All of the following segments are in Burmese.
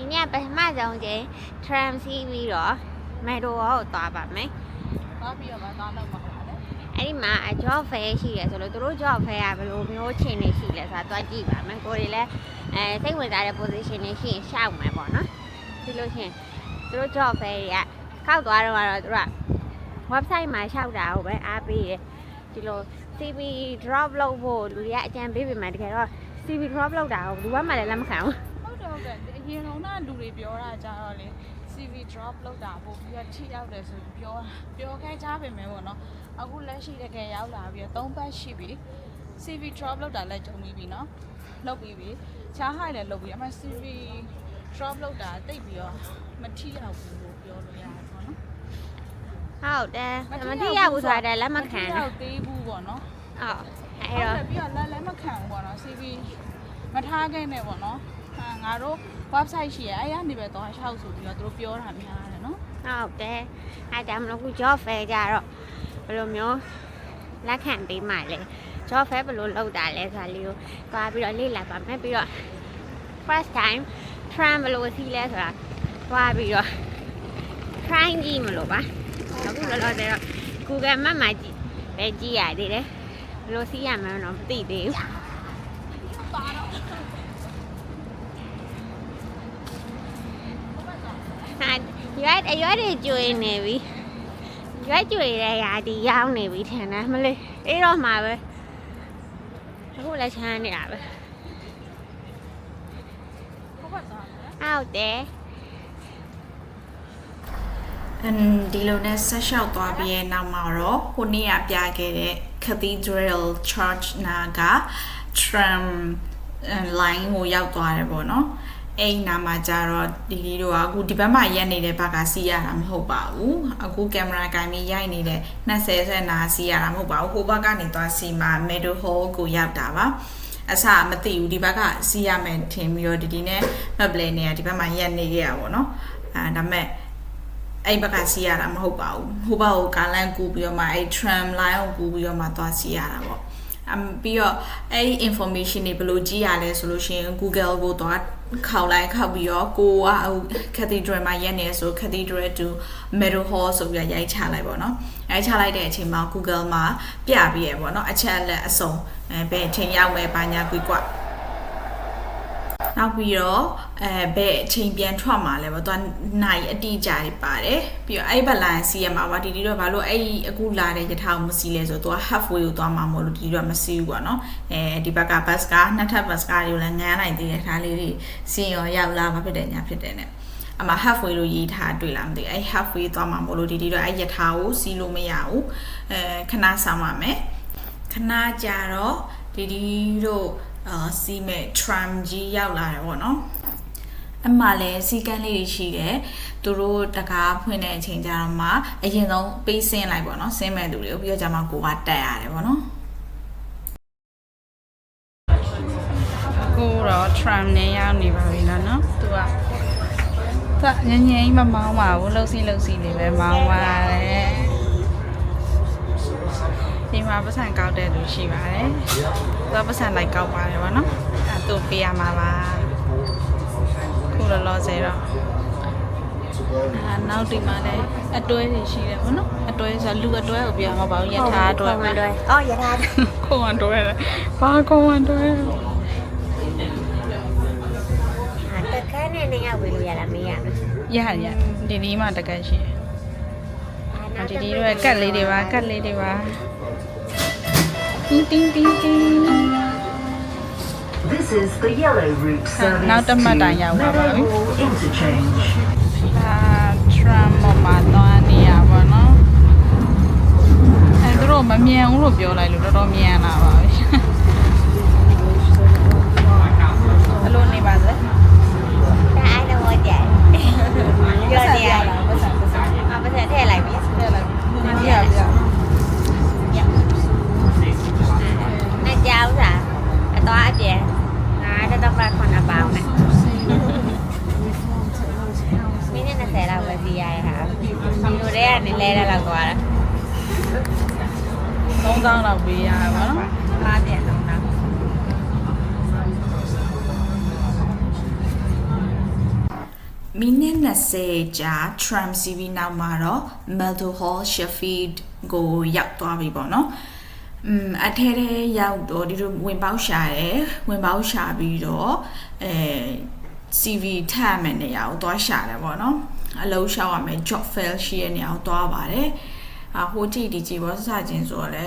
ဒီနေ့ပထမဆုံးချိန် tram စီးပြီးတော့မဲတိုရောကိုသွားပါမယ်သွားပြီးတော့မှသွားတော့မှာပါလေအဲ့ဒီမှာအ job fair ရှိတယ်ဆိုလို့သူတို့ job fair ကဘယ်လိုမျိုးခြေနေရှိလဲဆိုတာသွားကြည့်ပါမယ်ကိုယ်တွေလည်းအဲစိတ်ဝင်စားတဲ့ position တွေရှိရင်ရှောက်မယ်ပေါ့နော်ပြီးလို့ရှိရင်သူတို့ job fair တွေကခောက်သွားတော့ကတော့သူတို့က website မှာရှောက်တာကိုပဲအားပေးတယ်ဒီလို CV drop လုပ်ဖို့လူတွေကအကြံပေးပေမဲ့တကယ်တော့ CV drop လုပ်တာကိုဘယ်သူမှလည်းလက်မခံဘူးဟုတ်တယ်ဟုတ်တယ်အ ရင်တော့ကလူတွေပြောတာကြတော့လေ CV drop လောက်တာပို့ပြီးတော့ထိရောက်တယ်ဆိုပြီးပြောပြောခဲ့ကြပါမယ်ပေါ့နော်အခုလက်ရှိတကယ်ရောက်လာပြီးတော့၃ပတ်ရှိပြီ CV drop လောက်တာလည်းကြုံပြီးပြီနော်လောက်ပြီးပြီချားဟိုက်လည်းလောက်ပြီးအမ CV drop လောက်တာတိတ်ပြီးတော့မထိရောက်ဘူးလို့ပြောလို့ရတယ်ပေါ့နော်ဟုတ်တယ်မတိရဘူးဆိုတာလည်းလက်မခံမထိဘူးရောက်သေးဘူးပေါ့နော်ဟုတ်အဲ့အဲ့တော့တော့ပြီးတော့လက်လည်းမခံဘူးပေါ့နော် CV မထားခဲ့နဲ့ပေါ့နော်အာငါတို့ website ရှိရအဲ့ရနေပဲတော့ရှောက်ဆိုပြီးတော့သူတို့ပြောတာများတယ်နော်ဟုတ်တယ်အဲ့ဒါမလို့ခု job fair ကြတော့ဘယ်လိုမျိုးလက်ခံပေးမှလဲ job fair ဘယ်လိုလုပ်တာလဲဆိုတာလေးကိုသွားပြီးတော့လေ့လာပါမယ်ပြီးတော့ first time try ဘယ်လိုစီးလဲဆိုတာသွားပြီးတော့ try ကြည့်မလို့ပါအခုလောလောဆယ်တော့ Google Map မှာကြည့်ပဲကြည့်ရသေးတယ်ဘယ်လိုစီးရမလဲတော့မသိသေးဘူးဟာ ရွက်အရွက်တွေကျွေနေပြီရွက်ကျွေတဲ့ရာဒီရောက်နေပြီထင်တယ်မလေးအေးတော့မှာပဲအခုလည်းချမ်းနေတာပဲဟုတ်ပါသားလေဟုတ်တယ်အန်ဒီလိုနဲ့ဆက်လျှောက်သွားပြီးရဲ့နောက်မှာတော့ဟိုနေ့ကပြခဲ့တဲ့ Cathedral Church နာက tram line ကိုရောက်သွားတယ်ပေါ့နော် အဲ့ဒီနာမှာကြတော့ဒီဒီတို့ကအခုဒီဘက်မှာရက်နေတဲ့ဘက်ကစီးရတာမဟုတ်ပါဘူးအခုကင်မရာကင်ပြီးရိုက်နေတဲ့20ဆက်နာစီးရတာမဟုတ်ပါဘူးဟိုဘက်ကနေသွားစီမှာ Meadow Hall ကိုရောက်တာပါအစမသိဘူးဒီဘက်ကစီးရမယ်ထင်ပြီးတော့ဒီဒီနဲ့မပလဲနေရဒီဘက်မှာရက်နေခဲ့ရပါတော့အဲဒါမဲ့အဲ့ဘက်ကစီးရတာမဟုတ်ပါဘူးဟိုဘက်ကိုကားလန်ကူပြီးတော့မှအဲ့ tram line ကိုကူပြီးတော့မှသွားစီးရတာပေါ့အမ်ပြီးတော့အဲ့ဒီ information တွေဘယ်လိုကြည့်ရလဲဆိုလို့ရှိရင် Google ကိုသွား ခေါက်လိုက်ခေါက်ပြီးတော့ကိုကဟို cathedral မှာရက်နေဆို cathedral to meadow hall ဆိုပြီးတော့ရိုက်ချလိုက်ပေါ့နော်ရိုက်ချလိုက်တဲ့အချိန်မှာ Google မှာပြပြီးရပေါ့နော်အချက်အလက်အစုံအဲဘယ်အချိန်ရောက်မယ်ဘာညာကွေကွ နောက်ပြီးတော့အဲဘယ်အချိန်ပြန်ထွက်မှာလဲပေါ့သူကနိုင်အတိအကျတွေပါတယ်ပြီးတော့အဲ့ဘက်လိုင်းစီးရမှာပါဒီဒီတော့ဘာလို့အဲ့ဒီအခုလာတဲ့ရထားကိုမစီးလဲဆိုတော့သူက halfway ကိုသွားမှာမဟုတ်လို့ဒီဒီတော့မစီးဘူးပေါ့နော်အဲဒီဘက်က bus ကနှစ်ထပ် bus ကားတွေကိုလည်းငန်းနိုင်သေးတယ်ဒါလေးတွေစီးရောရောက်လာမှာဖြစ်တယ်ညာဖြစ်တယ်နဲ့အမ halfway လို့ရေးထားတွေ့လားမသိဘူးအဲ့ halfway သွားမှာမဟုတ်လို့ဒီဒီတော့အဲ့ရထားကိုစီးလို့မရဘူးအဲခဏဆောင်ပါမယ်ခဏကြာတော့ဒီဒီတို့ အာစီးမဲ့ tram ကြီးရောက်လာတယ်ပေါ့နော်အမှလည်းစီကန်းလေးတွေရှိတယ်သူတို့တကားဖွင့်တဲ့အချိန်ကျတော့မှအရင်ဆုံးပေးဆင်းလိုက်ပေါ့နော်ဆင်းမဲ့သူတွေကိုပြီးတော့ကျမှကိုကတက်ရတယ်ပေါ့နော်အခုတော့ tram နဲ့ရောက်နေပါပြီလားနော်သူကသူကညင်ညင်ကြီးမမောင်းပါဘူးလှုပ်စီးလှုပ်စီးလေးပဲမောင်းပါတယ်ဒီမှာပတ်စံကောက်တဲ့လူရှိပါတယ် သူကပတ်စံလိုက်ကောက်ပါတယ်ဗောနော်အဲသူပေးရမှာပါခုလောလောဆယ်တော့အာနောက်ဒီမှာလည်းအတွဲတွေရှိတယ်ဗောနော်အတွဲဆိုလူအတွဲကိုပြရမှာပါဘူးယထာအတွဲဟုပဲတ်တယ်အော်ရထားခုံအတွဲတယ်ဘာခုံအတွဲတခါနဲ့နေရဝင်လို့ရလားမေးရမယ်ရရဒီဒီမှာတကယ်ရှိတယ်ဒီဒီတို့ကတ်လေးတွေပါကတ်လေးတွေပါ တင်းတင်းတင်းတင်း This is the yellow route service now the to Madan Yao Wa ba bi. Meadowhall Interchange. အာ tram ပေါ်မှာသွားနေရပါတော့အဲသူတို့မမြန်ဘူးလို့ပြောလိုက်လို့တော်တော်မြန်လာပါပြီ လောက်ပေးရပါတော့လားပြန်တော့တာမိနစ်20ကြာ tram CV နောက်မှာတော့ Meadow Hall Sheffield ကိုရောက်သွားပြီပေါ့နော်อืมအထဲထဲရောက်တော့ဒီလိုဝင်ပေါက်ရှာတယ်ဝင်ပေါက်ရှာပြီးတော့အဲ CV ထပ်မယ်နေရာကိုသွားရှာတယ်ပေါ့နော်အလုံးရှောက်ရမယ် job fail ရှိတဲ့နေရာကိုသွားပါတယ်အာဟိုကြည့်ဒီကြည့်ပေါ့စစချင်းဆိုတော့လေ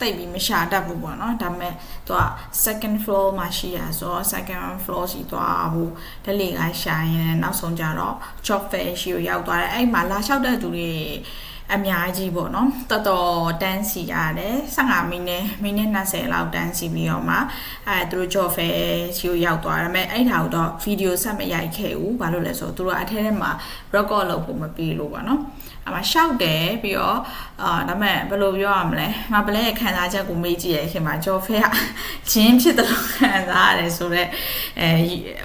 တိတ်ပြီးမရှာတတ်ဘူးပေါ့နော်ဒါပေမဲ့သူက second floor မှာရှိရဆိုတော့ second floor စီသွားဖို့ဒလေကရှာရင်နောက်ဆုံးကြတော့ job fair ရှိကိုရောက်သွားတယ်အဲ့မှာလာလျှောက်တဲ့သူတွေ အများကြီးပေါ့နော်တော်တော်တန်းစီရတယ်15မိနစ်မိနစ်20လောက်တန်းစီပြီးတော့မှအဲသူတို့ job fair ရှိကိုရောက်သွားတယ်မဲ့အဲ့ဒါတော့ဗီဒီယိုဆက်မရိုက်ခဲ့ဘူးဘာလို့လဲဆိုတော့သူတို့အထဲထဲမှာ record လုပ်ဖို့မပြီးလို့ပေါ့နော်အမရှောက်တယ်ပြီးတော့အာဒါမဲ့ဘယ်လိုပြောရမလဲမပလဲရဲ့ခံစားချက်ကိုမေးကြည့်ရခင်မှာကြော်ဖဲကဂျင်းဖြစ်တယ်လို့ခံစားရတယ်ဆိုတော့အဲ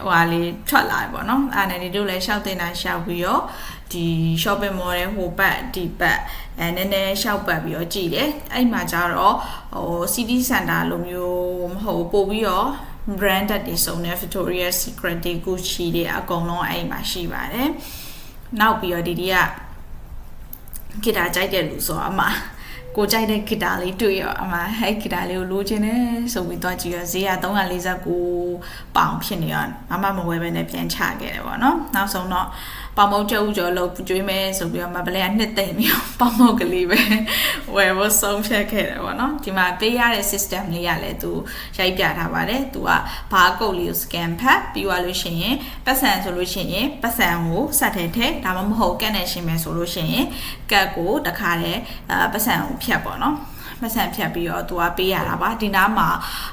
ဟိုဟာလေးထွက်လာတယ်ပေါ့နော်အဲ့နဲ့ဒီတို့လည်းရှောက်တင်တာရှောက်ပြီးတော့ ဒီ shopping mall ရဲ့ဟိုဘက်ဒီဘက်အဲနည်းနည်းရှောက်ပတ်ပြီးတော့ကြည်တယ်အဲ့မှာကျတော့ဟို city center လိုမျိုးမဟုတ်ပို့ပြီးတော့ branded တွေစုံတဲ့ Victoria's Secret တွေ Gucci တွေအကုန်လုံးအဲ့မှာရှိပါတယ်နောက်ပြီးတော့ဒီဒီကဂီတာကြိုက်တဲ့လူဆိုတော့အမ ကိုကြိုက်တဲ့ဂီတာလေးတွေ့ရောအမဟဲ့ဂီတာလေးကိုလိုချင်တယ်ဆိုပြီးတော့ကြည့်ရဈေးက349ပေါင်ဖြစ်နေရောမမမဝယ်ပဲနဲ့ပြန်ချခဲ့တယ်ပေါ့နော်နောက်ဆုံးတော့ပေါင်မုတ်ကျုပ်ကျော်လို့ကျွေးမယ်ဆိုပြီးတော့မပလဲကနှစ်သိမ့်ပြီးတော့ပေါင်မုတ်ကလေးပဲ ဝယ်ဖို့ဆုံးဖြတ်ခဲ့တယ်ပေါ့နော်ဒီမှာပေးရတဲ့ system လေးရလဲသူရိုက်ပြထားပါတယ်သူကဘာကုတ်လေးကို scan ဖတ်ပြီးသွားလို့ရှိရင်ပတ်စံဆိုလို့ရှိရင်ပတ်စံကိုစက်ထဲထည့်ဒါမှမဟုတ်ကတ်နဲ့ရှင်းမယ်ဆိုလို့ရှိရင်ကတ်ကိုတခါတည်းအပတ်စံကိုဖြတ်ပေါ့နော်မဆန်ဖြတ်ပြီးတော့သူကပေးရတာပါဒီနားမှာ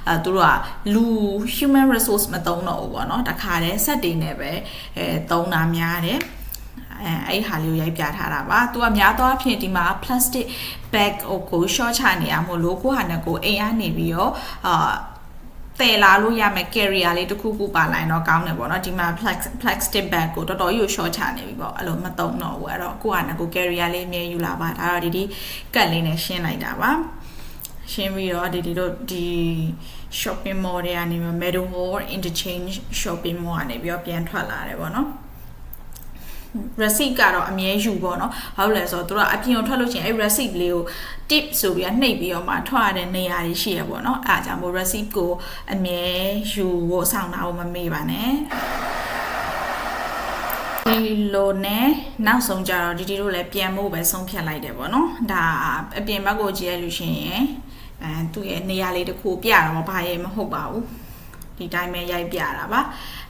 အဲသူတို့ကလူ human resource မသုံးတော့ဘူးပေါ့နော်တခါတည်းစက်တွေနဲ့ပဲအဲသုံးတာများတယ် အဲအဲ့ဟာလေးကိုရိုက်ပြထားတာပါသူကများသောအားဖြင့်ဒီမှာ plastic bag ကိုကို short ချနေရမို့လို့ကိုဟာနဲ့ကိုအိမ်ကနေပြီးတော့အာတယ်လာလို့ရမယ် carrier လေးတစ်ခုခုပါလိုက်တော့ကောင်းတယ်ပေါ့နော်ဒီမှာ plastic bag ကိုတော်တော်ကြီးကို short ချနေပြီပေါ့အဲ့လိုမသုံးတော့ဘူးအဲ့တော့ကိုကနဲ့ကို carrier လေးအမြဲယူလာပါဒါတော့ဒီဒီကတ်လေးနဲ့ရှင်းလိုက်တာပါရှင်းပြီးတော့ဒီဒီတို့ဒီ shopping mall တွေကနေ Meadow Hall interchange shopping mall ကနေပြီးတော့ပြန်ထွက်လာတယ်ပေါ့နော် receipt ကတော့အမြဲယူပေါ့နော်ဘာလို့လဲဆိုတော့သူတို့ကအပြင်ကိုထွက်လို့ရှိရင်အဲ့ receipt လေးကို tip ဆိုပြီးတော့နှိပ်ပြီးတော့မှထွက်ရတဲ့နေရာတွေရှိရပေါ့နော်အဲအကြောင့်မို့ receipt ကိုအမြဲယူဖို့ဆောင်တာကိုမမေ့ပါနဲ့ဒီလိုနဲ့နောက်ဆုံးကြတော့ဒီဒီတို့လည်းပြန်ဖို့ပဲဆုံးဖြတ်လိုက်တယ်ပေါ့နော်ဒါအပြင်ဘက်ကိုကြည့်ရလို့ရှိရင်အဲသူ့ရဲ့နေရာလေးတစ်ခုပြတာပေါ့ဘာရဲ့မဟုတ်ပါဘူးဒီတိုင်းပဲရိုက်ပြတာပါ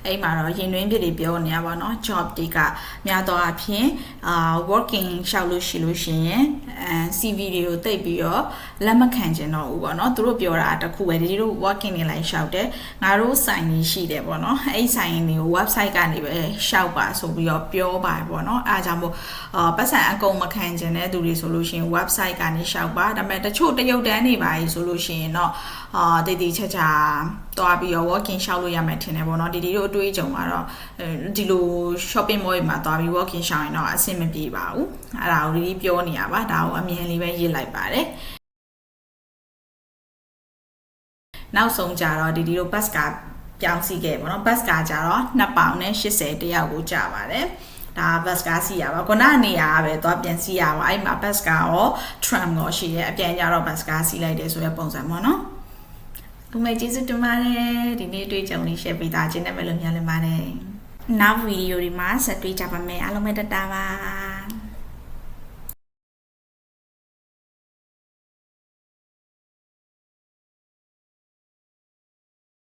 အဲ့မှာတော့ရင်တွင်းပြစ်တွေပြောနေရပါတော့ job တွေကများတော့အဖြစ်အာ working ရှောက်လို့ရှိလို့ရှိရင်အဲ CV တွေကိုတိတ်ပြီးတော့လက်မခံကျင်တော့ဘူးပေါ့နော်သူတို့ပြောတာတစ်ခုပဲဒီတို့ working တွေလိုက်ရှောက်တယ်ငါတို့ဆိုင်နေရှိတယ်ပေါ့နော်အဲ့ဆိုင်တွေကို website ကနေပဲရှောက်ပါဆိုပြီးတော့ပြောပါတယ်ပေါ့နော်အားကြောင့်မို့အာပတ်စံအကုန်မခံကျင်တဲ့သူတွေဆိုလို့ရှိရင် website ကနေရှောက်ပါဒါပေမဲ့တချို့တရုတ်တန်းနေပါ E ဆိုလို့ရှိရင်တော့အာတည်တည်ချာချာ တွားပြီးတော့ walking ရှောက်လို့ရမယ်ထင်တယ်ပေါ့နော်ဒီဒီတို့အတွေးကြုံကတော့ဒီလို shopping mall တွေမှာတွားပြီး walking ရှောက်ရင်တော့အဆင်မပြေပါဘူးအဲ့ဒါကိုဒီပြောနေရပါဒါကိုအမြင်လေးပဲရေးလိုက်ပါတယ်နောက်ဆုံးကြတော့ဒီဒီတို့ bus ကပြောင်းစီခဲ့ပေါ့နော် bus ကကြတော့2ပေါင်နဲ့80တယောက်ကိုကြပါတယ်ဒါဘတ်ကားစီရပါခုနကနေရပဲသွားပြန်စီရပါအဲ့မှာဘတ်ကားရော tram ရောရှိရဲအပြန်ကြတော့ဘတ်ကားစီလိုက်တယ်ဆိုရပုံစံပေါ့နော် ဦးမေကျေးဇူးတင်ပါတယ်ဒီနေ့တွေ့ကြုံလေး share ပေးတာခြင်းနဲ့ပဲလို့မျှော်လင့်ပါတယ်နောက်ဗီဒီယိုဒီမှာဆက်တွေ့ကြပါမယ်အားလုံးပဲတတာပါ